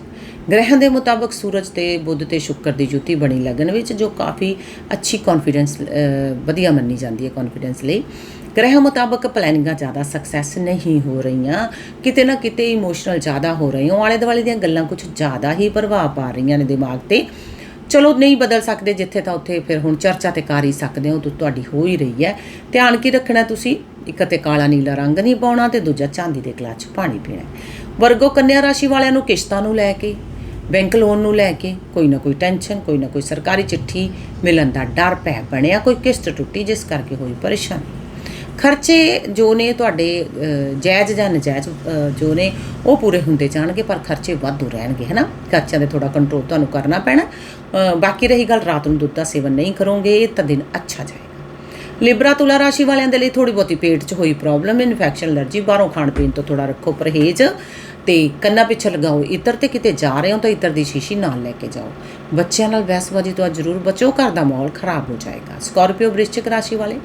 ਗ੍ਰਹਿਾਂ ਦੇ ਮੁਤਾਬਕ ਸੂਰਜ ਤੇ ਬੁੱਧ ਤੇ ਸ਼ੁੱਕਰ ਦੀ ਜੁਤੀ ਬਣੀ ਲੱਗਣ ਵਿੱਚ, ਜੋ ਕਾਫੀ ਅੱਛੀ ਕੌਨਫੀਡੈਂਸ ਵਧੀਆ ਮੰਨੀ ਜਾਂਦੀ ਹੈ ਕੌਨਫੀਡੈਂਸ ਲਈ। ਗ੍ਰਹਿਾਂ ਮੁਤਾਬਕ ਪਲੈਨਿੰਗਾਂ ਜ਼ਿਆਦਾ ਸਕਸੈਸ ਨਹੀਂ ਹੋ ਰਹੀਆਂ। ਕਿਤੇ ਨਾ ਕਿਤੇ ਇਮੋਸ਼ਨਲ ਜ਼ਿਆਦਾ ਹੋ ਰਹੇ ਹੋ ਆਲੇ ਦੁਆਲੇ ਦੀਆਂ ਗੱਲਾਂ ਕੁਝ ਜ਼ਿਆਦਾ ਹੀ ਪ੍ਰਭਾਵ ਪਾ ਰਹੀਆਂ ਨੇ ਦਿਮਾਗ ਤੇ। ਚਲੋ, ਨਹੀਂ ਬਦਲ ਸਕਦੇ ਜਿੱਥੇ ਤਾਂ ਉੱਥੇ ਫਿਰ ਹੁਣ ਚਰਚਾ ਤੇ ਕਰ ਹੀ ਸਕਦੇ ਹੋ ਤੁਹਾਡੀ ਹੋ ਹੀ ਰਹੀ ਹੈ। ਧਿਆਨ ਕੀ ਰੱਖਣਾ ਤੁਸੀਂ? ਇੱਕ ਤੇ ਕਾਲਾ ਨੀਲਾ ਰੰਗ ਨਹੀਂ ਪਾਉਣਾ ਤੇ ਦੂਜਾ ਚਾਂਦੀ ਦੇ ਗਲਾਸ 'ਚ ਪਾਣੀ ਪੀਣਾ। ਵਰਗੋ ਕੰਨਿਆ ਰਾਸ਼ੀ ਵਾਲਿਆਂ ਨੂੰ ਕਿਸ਼ਤਾਂ ਨੂੰ ਲੈ ਕੇ, ਬੈਂਕ ਲੋਨ ਨੂੰ ਲੈ ਕੇ, ਕੋਈ ਨਾ ਕੋਈ ਟੈਨਸ਼ਨ, ਕੋਈ ਨਾ ਕੋਈ ਸਰਕਾਰੀ ਚਿੱਠੀ ਮਿਲਣ ਦਾ ਡਰ ਪੈ ਬਣਿਆ, ਕੋਈ ਕਿਸ਼ਤ ਟੁੱਟੀ ਜਿਸ ਕਰਕੇ ਹੋਈ ਪਰੇਸ਼ਾਨੀ। ਖਰਚੇ ਜੋ ਨੇ ਤੁਹਾਡੇ ਜਾਇਜ਼ ਜਾਂ ਨਜਾਇਜ਼ ਜੋ ਨੇ, ਉਹ ਪੂਰੇ ਹੁੰਦੇ ਜਾਣਗੇ, ਪਰ ਖਰਚੇ ਵਾਧੂ ਰਹਿਣਗੇ, ਹਨਾ? ਖਰਚਿਆਂ ਦੇ ਥੋੜਾ ਕੰਟਰੋਲ ਤੁਹਾਨੂੰ ਕਰਨਾ ਪੈਣਾ। ਬਾਕੀ ਰਹੀ ਗੱਲ, ਰਾਤ ਨੂੰ ਦੁੱਧ ਦਾ ਸੇਵਨ ਨਹੀਂ ਕਰੋਗੇ ਤਾਂ ਦਿਨ ਅੱਛਾ ਜਾਏਗਾ। ਲਿਬਰਾ ਤੁਲਾ ਰਾਸ਼ੀ ਵਾਲਿਆਂ ਦੇ ਲਈ ਥੋੜੀ ਬਹੁਤੀ ਪੇਟ 'ਚ ਹੋਈ ਪ੍ਰੋਬਲਮ ਇਨਫੈਕਸ਼ਨ ਅਲਰਜੀ, ਬਾਹਰੋਂ ਖਾਣ ਪੀਣ ਤੋਂ ਥੋੜਾ ਰੱਖੋ ਪਰਹੇਜ਼। ਤੇ ਕੰਨਾਂ ਪਿੱਛੇ ਲਗਾਓ ਇਤਰ ਤੇ ਕਿਤੇ ਜਾ ਰਹੇ ਹੋ ਤਾਂ ਇਤਰ ਦੀ ਸ਼ੀਸ਼ੀ ਨਾਲ ਲੈ ਕੇ ਜਾਓ। ਬੱਚਿਆਂ ਨਾਲ ਬਹਿਸਬਾਜ਼ੀ ਤੋਂ ਜ਼ਰੂਰ ਬਚੋ, ਘਰ ਦਾ ਮਾਹੌਲ ਖਰਾਬ ਹੋ ਜਾਏਗਾ। ਸਕਾਰਪੀਓ ਵ੍ਰਿਸ਼ਚਿਕ ਰਾਸ਼ੀ ਵਾਲੇ।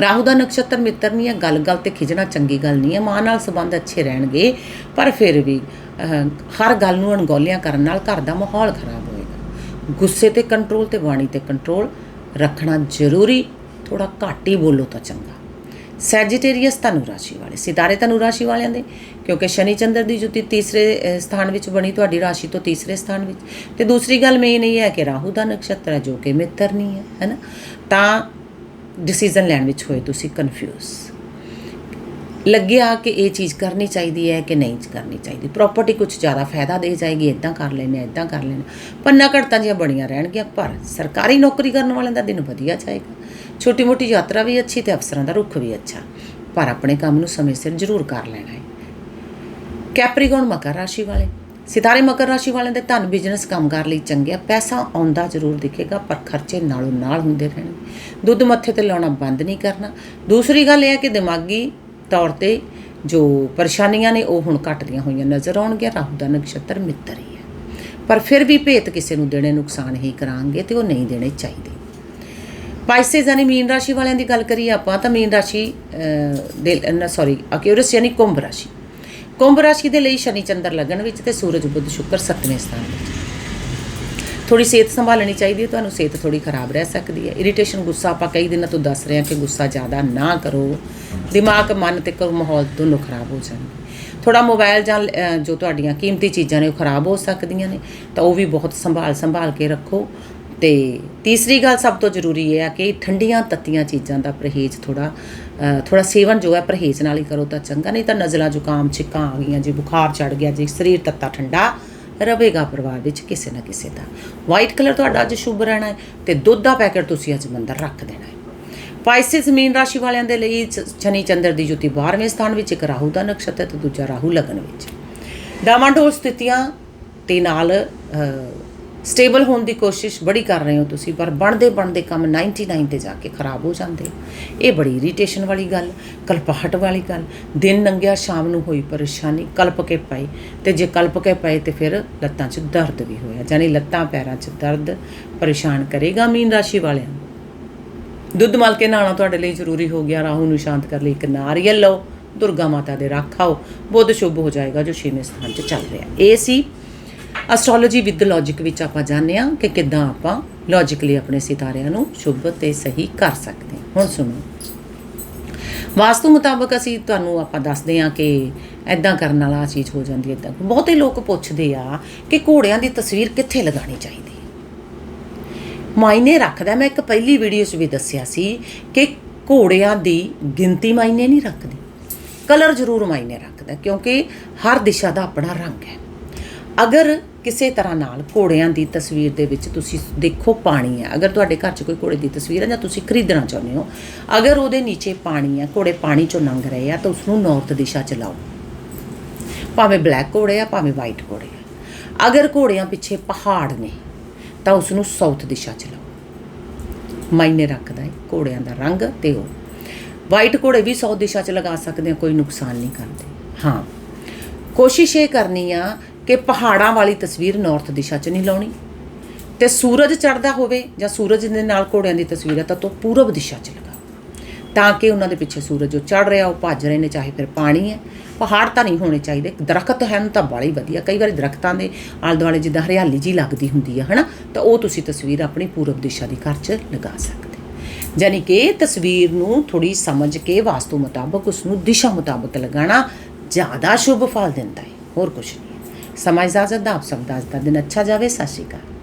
ਰਾਹੂ ਦਾ ਨਕਸ਼ਤਰ ਮਿੱਤਰ ਨਹੀਂ ਹੈ, ਗੱਲ-ਗੱਲ ਤੇ ਖਿਜਣਾ ਚੰਗੀ ਗੱਲ ਨਹੀਂ ਹੈ, ਮਾਂ ਨਾਲ ਸੰਬੰਧ ਅੱਛੇ ਰਹਿਣਗੇ, ਪਰ ਫਿਰ ਵੀ ਹਰ ਗੱਲ ਨੂੰ ਅਣਗੌਲਿਆਂ ਕਰਨ ਨਾਲ ਘਰ ਦਾ ਮਾਹੌਲ ਖਰਾਬ ਹੋਏਗਾ। ਗੁੱਸੇ ਤੇ ਕੰਟਰੋਲ ਤੇ ਬਾਣੀ ਤੇ ਕੰਟਰੋਲ ਰੱਖਣਾ ਜ਼ਰੂਰੀ ਥੋੜਾ ਘੱਟ ਹੀ ਬੋਲੋ ਤਾਂ ਚੰਗਾ। ਸੈਜੀਟੇਰੀਅਸ ਧਨੁ ਰਾਸ਼ੀ ਵਾਲੇ, ਸਿਤਾਰੇ ਧਨੁ ਰਾਸ਼ੀ ਵਾਲਿਆਂ ਦੇ, ਕਿਉਂਕਿ ਸ਼ਨੀ ਚੰਦਰ ਦੀ ਜੁਤੀ ਤੀਸਰੇ ਸਥਾਨ ਵਿੱਚ ਬਣੀ, ਤੁਹਾਡੀ ਰਾਸ਼ੀ ਤੋਂ ਤੀਸਰੇ ਸਥਾਨ ਵਿੱਚ। ਤੇ ਦੂਸਰੀ ਗੱਲ ਮੇਨ ਇਹ ਹੈ ਕਿ ਰਾਹੂ ਦਾ ਨਕਸ਼ਤਰ ਹੈ ਜੋ ਕਿ ਮਿੱਤਰ ਨਹੀਂ ਹੈ ਹੈਨਾ ਤਾਂ ਡਿਸੀਜਨ ਲੈਣ ਵਿੱਚ ਹੋਏ ਤੁਸੀਂ ਕਨਫਿਊਜ਼ ਲੱਗਿਆ ਕਿ ਇਹ ਚੀਜ਼ ਕਰਨੀ ਚਾਹੀਦੀ ਹੈ ਕਿ ਨਹੀਂ ਕਰਨੀ ਚਾਹੀਦੀ। ਪ੍ਰਾਪਰਟੀ ਕੁਝ ਜ਼ਿਆਦਾ ਫਾਇਦਾ ਦੇ ਜਾਏਗੀ ਇਦਾਂ ਕਰ ਲੈਨੇ ਇਦਾਂ ਕਰ ਲੈਨੇ ਪੰਨਾ ਘਟਤਾ ਜਿਹੀਆਂ ਬਣੀਆਂ ਰਹਿਣਗੀਆਂ, ਪਰ ਸਰਕਾਰੀ ਨੌਕਰੀ ਕਰਨ ਵਾਲਿਆਂ ਦਾ ਦਿਨ ਵਧੀਆ ਜਾਏਗਾ। ਛੋਟੀ ਮੋਟੀ ਯਾਤਰਾ ਵੀ ਅੱਛੀ ਤੇ ਅਫਸਰਾਂ ਦਾ ਰੁੱਖ ਵੀ ਅੱਛਾ, ਪਰ ਆਪਣੇ ਕੰਮ ਨੂੰ ਸਮੇਂ ਸਿਰ ਜ਼ਰੂਰ ਕਰ ਲੈਣਾ ਹੈ। ਕੈਪਰੀਕੌਨ ਮਕਰ ਰਾਸ਼ੀ ਵਾਲੇ, ਸਿਤਾਰੇ ਮਕਰ ਰਾਸ਼ੀ ਵਾਲਿਆਂ ਦੇ ਧਨ ਬਿਜ਼ਨਸ ਕੰਮਕਾਰ ਲਈ ਚੰਗੇ ਆ, ਪੈਸਾ ਆਉਂਦਾ ਜ਼ਰੂਰ ਦਿਖੇਗਾ, ਪਰ ਖਰਚੇ ਨਾਲੋਂ ਨਾਲ ਹੁੰਦੇ ਰਹਿਣਗੇ। ਦੁੱਧ ਮੱਥੇ ਤੇ ਲਾਉਣਾ ਬੰਦ ਨਹੀਂ ਕਰਨਾ। ਦੂਸਰੀ ਗੱਲ ਇਹ ਹੈ ਕਿ ਦਿਮਾਗੀ ਤੌਰ ਤੇ ਜੋ ਪਰੇਸ਼ਾਨੀਆਂ ਨੇ ਉਹ ਹੁਣ ਘਟਦੀਆਂ ਹੋਈਆਂ ਨਜ਼ਰ ਆਉਣਗੀਆਂ। ਰਾਹੂ ਦਾ ਨਕਸ਼ਤਰ ਮਿੱਤਰ ਹੀ ਹੈ। ਪਰ ਫਿਰ ਵੀ ਭੇਤ ਕਿਸੇ ਨੂੰ ਦੇਣੇ ਨੁਕਸਾਨ ਹੀ ਕਰਾਂਗੇ ਤੇ ਉਹ ਨਹੀਂ ਦੇਣੇ ਚਾਹੀਦੇ। ਪਾਈਸੇਸ ਯਾਨੀ ਮੀਨ ਰਾਸ਼ੀ ਵਾਲਿਆਂ ਦੀ ਗੱਲ ਕਰੀਏ ਆਪਾਂ ਤਾਂ ਮੀਨ ਰਾਸ਼ੀ ਅਹ, ਦੇ ਸੌਰੀ ਅਕਿਊਰਸ ਯਾਨੀ ਕੁੰਭ ਰਾਸ਼ੀ। ਕੁੰਭ ਰਾਸ਼ੀ ਦੇ ਲਈ ਸ਼ਨੀ ਚੰਦਰ ਲੱਗਣ ਵਿੱਚ ਤੇ ਸੂਰਜ ਬੁੱਧ ਸ਼ੁੱਕਰ ਸੱਤਵੇਂ ਸਥਾਨ ਵਿੱਚ। ਥੋੜੀ ਸਿਹਤ ਸੰਭਾਲਣੀ ਚਾਹੀਦੀ ਹੈ ਤੁਹਾਨੂੰ ਸਿਹਤ ਥੋੜੀ ਖਰਾਬ ਰਹਿ ਸਕਦੀ ਹੈ। ਇਰੀਟੇਸ਼ਨ ਗੁੱਸਾ ਆਪਾਂ ਕਈ ਦਿਨਾਂ ਤੋਂ ਦੱਸ ਰਹੇ ਹਾਂ ਕਿ ਗੁੱਸਾ ਜ਼ਿਆਦਾ ਨਾ ਕਰੋ। ਦਿਮਾਗ ਮਨ ਤੇ ਕਰੋ ਮਾਹੌਲ ਦੋਨੋਂ ਖਰਾਬ ਹੋ ਜਾਣਗੇ। ਥੋੜਾ ਮੋਬਾਈਲ ਜਾਂ ਅਹ, ਜੋ ਤੁਹਾਡੀਆਂ ਕੀਮਤੀ ਚੀਜ਼ਾਂ ਨੇ ਉਹ ਖਰਾਬ ਹੋ ਸਕਦੀਆਂ ਨੇ ਤਾਂ ਉਹ ਵੀ ਬਹੁਤ ਸੰਭਾਲ ਸੰਭਾਲ ਕੇ ਰੱਖੋ। ਤੇ ਤੀਸਰੀ ਗੱਲ ਸਭ ਤੋਂ ਜ਼ਰੂਰੀ ਇਹ ਹੈ ਕਿ ਠੰਡੀਆਂ ਤੱਤੀਆਂ ਚੀਜ਼ਾਂ ਦਾ ਪਰਹੇਜ਼ ਥੋੜਾ ਥੋੜਾ ਸੇਵਨ ਜੋ ਹੈ ਪਰਹੇਜ਼ ਨਾਲ ਹੀ ਕਰੋ ਤਾਂ ਚੰਗਾ ਨਹੀਂ ਤਾਂ ਨਜ਼ਲਾ ਜ਼ੁਕਾਮ ਛਿੱਕਾਂ ਆ ਗਈਆਂ ਜੀ ਬੁਖਾਰ ਚੜ ਗਿਆ ਜੀ ਸਰੀਰ ਤੱਤਾ ਠੰਡਾ ਰਵੇਗਾ ਪਰਿਵਾਰ ਵਿੱਚ ਕਿਸੇ ਨਾ ਕਿਸੇ ਦਾ। ਵਾਈਟ ਕਲਰ ਤੁਹਾਡਾ ਅੱਜ ਸ਼ੁਭ ਰਹਿਣਾ ਹੈ ਤੇ ਦੁੱਧ ਦਾ ਪੈਕੇਟ ਤੁਸੀਂ ਅੱਜ ਮੰਦਰ ਰੱਖ ਦੇਣਾ ਹੈ। ਪਾਈਸਿਸ ਮੀਨ ਰਾਸ਼ੀ ਵਾਲਿਆਂ ਦੇ ਲਈ ਚ- ਸ਼ਨੀ ਚੰਦਰ ਦੀ ਜੁਤੀ 12ਵੇਂ ਸਥਾਨ ਵਿੱਚ, ਇੱਕ ਰਾਹੂ ਦਾ ਨਕਸ਼ਤਰ ਤੇ ਦੂਜਾ ਰਾਹੂ ਲਗਨ ਵਿੱਚ। ਡਾਮਾਡੋਲ ਸਥਿਤੀਆਂ ਤੇ ਨਾਲ ਸਟੇਬਲ ਹੋਣ ਦੀ ਕੋਸ਼ਿਸ਼ ਬੜੀ ਕਰ ਰਹੇ ਹੋ ਤੁਸੀਂ, ਪਰ ਬਣਦੇ ਬਣਦੇ ਕੰਮ 99 ਤੇ ਜਾ ਕੇ ਖਰਾਬ ਹੋ ਜਾਂਦੇ ਇਹ ਬੜੀ ਇਰੀਟੇਸ਼ਨ ਵਾਲੀ ਗੱਲ, ਕਲਪਾਹਟ ਵਾਲੀ ਗੱਲ। ਦਿਨ ਨੰਗਿਆ ਸ਼ਾਮ ਨੂੰ ਹੋਈ ਪਰੇਸ਼ਾਨੀ, ਕਲਪ ਕੇ ਪਏ। ਤੇ ਜੇ ਕਲਪ ਕੇ ਪਏ ਤੇ ਫਿਰ ਲੱਤਾਂ 'ਚ ਦਰਦ ਵੀ ਹੋਇਆ ਜਾਨੀ ਲੱਤਾਂ ਪੈਰਾਂ 'ਚ ਦਰਦ ਪਰੇਸ਼ਾਨ ਕਰੇਗਾ ਮੀਨ ਰਾਸ਼ੀ ਵਾਲਿਆਂ ਨੂੰ। ਦੁੱਧ ਮਲ ਕੇ ਨਹਾਉਣਾ ਤੁਹਾਡੇ ਲਈ ਜ਼ਰੂਰੀ ਹੋ ਗਿਆ, ਰਾਹੂ ਨੂੰ ਸ਼ਾਂਤ ਕਰ ਲਈ ਇੱਕ ਨਾਰੀਅਲ ਲਓ ਦੁਰਗਾ ਮਾਤਾ ਦੇ ਰੱਖਾਓ ਬੁੱਧ ਸ਼ੁਭ ਹੋ ਜਾਏਗਾ ਜੋ ਛੇਵੇਂ ਸਥਾਨ 'ਚ ਚੱਲ ਰਿਹਾ। ਇਹ ਸੀ ਐਸਟ੍ਰੋਲੋਜੀ ਵਿਦ ਲੌਜੀਕ ਵਿੱਚ ਆਪਾਂ ਜਾਣਦੇ ਹਾਂ ਕਿ ਕਿੱਦਾਂ ਆਪਾਂ ਲੌਜੀਕਲੀ ਆਪਣੇ ਸਿਤਾਰਿਆਂ ਨੂੰ ਸ਼ੁਭ ਤੇ ਸਹੀ ਕਰ ਸਕਦੇ ਹੁਣ ਸੁਣੋ। ਵਾਸਤੂ ਮੁਤਾਬਕ ਅਸੀਂ ਤੁਹਾਨੂੰ ਆਪਾਂ ਦੱਸਦੇ ਹਾਂ ਕਿ ਐਦਾਂ ਕਰਨ ਵਾਲਾ ਚੀਜ਼ ਹੋ ਜਾਂਦੀ ਹੈ ਐਦਾਂ ਬਹੁਤੇ ਲੋਕ ਪੁੱਛਦੇ ਆ ਕਿ ਘੋੜਿਆਂ ਦੀ ਤਸਵੀਰ ਕਿੱਥੇ ਲਗਾਉਣੀ ਚਾਹੀਦੀ ਹੈ। ਮਾਇਨੇ ਰੱਖਦਾ ਮੈਂ ਇੱਕ ਪਹਿਲੀ ਵੀਡੀਓ 'ਚ ਵੀ ਦੱਸਿਆ ਸੀ ਕਿ ਘੋੜਿਆਂ ਦੀ ਗਿਣਤੀ ਮਾਇਨੇ ਨਹੀਂ ਰੱਖਦੀ। ਕਲਰ ਜ਼ਰੂਰ ਮਾਇਨੇ ਰੱਖਦਾ ਕਿਉਂਕਿ ਹਰ ਦਿਸ਼ਾ ਦਾ ਆਪਣਾ ਰੰਗ ਹੈ। ਅਗਰ ਕਿਸੇ ਤਰ੍ਹਾਂ ਨਾਲ ਘੋੜਿਆਂ ਦੀ ਤਸਵੀਰ ਦੇ ਵਿੱਚ ਤੁਸੀਂ ਦੇਖੋ ਪਾਣੀ ਹੈ। ਅਗਰ ਤੁਹਾਡੇ ਘਰ 'ਚ ਕੋਈ ਘੋੜੇ ਦੀ ਤਸਵੀਰ ਹੈ ਜਾਂ ਤੁਸੀਂ ਖਰੀਦਣਾ ਚਾਹੁੰਦੇ ਹੋ, ਅਗਰ ਉਹਦੇ ਨੀਚੇ ਪਾਣੀ ਹੈ, ਘੋੜੇ ਪਾਣੀ 'ਚੋਂ ਲੰਘ ਰਹੇ ਆ ਤਾਂ ਉਸ ਨੂੰ ਨਾਰਥ ਦਿਸ਼ਾ 'ਚ ਲਾਓ। ਭਾਵੇਂ ਬਲੈਕ ਘੋੜੇ ਆ, ਭਾਵੇਂ ਵਾਈਟ ਘੋੜੇ ਆ। ਅਗਰ ਘੋੜਿਆਂ ਪਿੱਛੇ ਪਹਾੜ ਨੇ, ਤਾਂ ਉਸ ਨੂੰ ਸਾਊਥ ਦਿਸ਼ਾ 'ਚ ਲਾਓ। ਮਾਇਨੇ ਰੱਖਦਾ ਹੈ ਘੋੜਿਆਂ ਦਾ ਰੰਗ ਤੇ ਉਹ। ਵਾਈਟ ਘੋੜੇ ਵੀ ਸਾਊਥ ਦਿਸ਼ਾ 'ਚ ਲਗਾ ਸਕਦੇ ਆ, ਕੋਈ ਨੁਕਸਾਨ ਨਹੀਂ ਕਰਦੇ। ਹਾਂ, ਕੋਸ਼ਿਸ਼ ਇਹ ਕਰਨੀ ਆ ਕਿ ਪਹਾੜਾਂ ਵਾਲੀ ਤਸਵੀਰ ਨਾਰਥ ਦਿਸ਼ਾ 'ਚ ਨਹੀਂ ਲਾਉਣੀ। ਤੇ ਸੂਰਜ ਚੜਦਾ ਹੋਵੇ ਜਾਂ ਸੂਰਜ ਦੇ ਨਾਲ ਘੋੜਿਆਂ ਦੀ ਤਸਵੀਰ ਹੈ ਤਾਂ ਤੋਂ ਪੂਰਬ ਦਿਸ਼ਾ 'ਚ ਲਗਾਓ ਤਾਂ ਕਿ ਉਹਨਾਂ ਦੇ ਪਿੱਛੇ ਸੂਰਜ ਜੋ ਚੜ ਰਿਹਾ, ਉਹ ਭੱਜ ਰਹੇ ਨੇ, ਚਾਹੇ ਫਿਰ ਪਾਣੀ ਹੈ। ਪਹਾੜ ਤਾਂ ਨਹੀਂ ਹੋਣੇ ਚਾਹੀਦੇ ਦਰਖਤ ਹਨ ਤਾਂ ਬੜੀ ਵਧੀਆ। ਕਈ ਵਾਰੀ ਦਰਖਤਾਂ ਦੇ ਆਲੇ ਦੁਆਲੇ ਜਿੱਦਾਂ ਹਰਿਆਲੀ ਜੀ ਲੱਗਦੀ ਹੁੰਦੀ ਹੈ ਹਨਾ? ਤਾਂ ਉਹ ਤੁਸੀਂ ਤਸਵੀਰ ਆਪਣੀ ਪੂਰਬ ਦਿਸ਼ਾ ਦੀ ਘਰ 'ਚ ਲਗਾ ਸਕਦੇ। ਯਾਨੀ ਕਿ ਤਸਵੀਰ ਨੂੰ ਥੋੜੀ ਸਮਝ ਕੇ ਵਾਸਤੂ ਮੁਤਾਬਕ ਉਸ ਨੂੰ ਦਿਸ਼ਾ ਮੁਤਾਬਕ ਲਗਾਉਣਾ ਜ਼ਿਆਦਾ ਸ਼ੁਭ ਫਲ ਦਿੰਦਾ ਹੈ। ਹੋਰ ਕੁਝ ਨਹੀਂ। ਸਮਾਂ ਇਜਾਜ਼ਤ ਦਾ ਆਪ ਸਭ ਦਾ ਅੱਜ ਦਾ ਦਿਨ ਅੱਛਾ ਜਾਵੇ ਸਤਿ ਸ਼੍ਰੀ ਅਕਾਲ।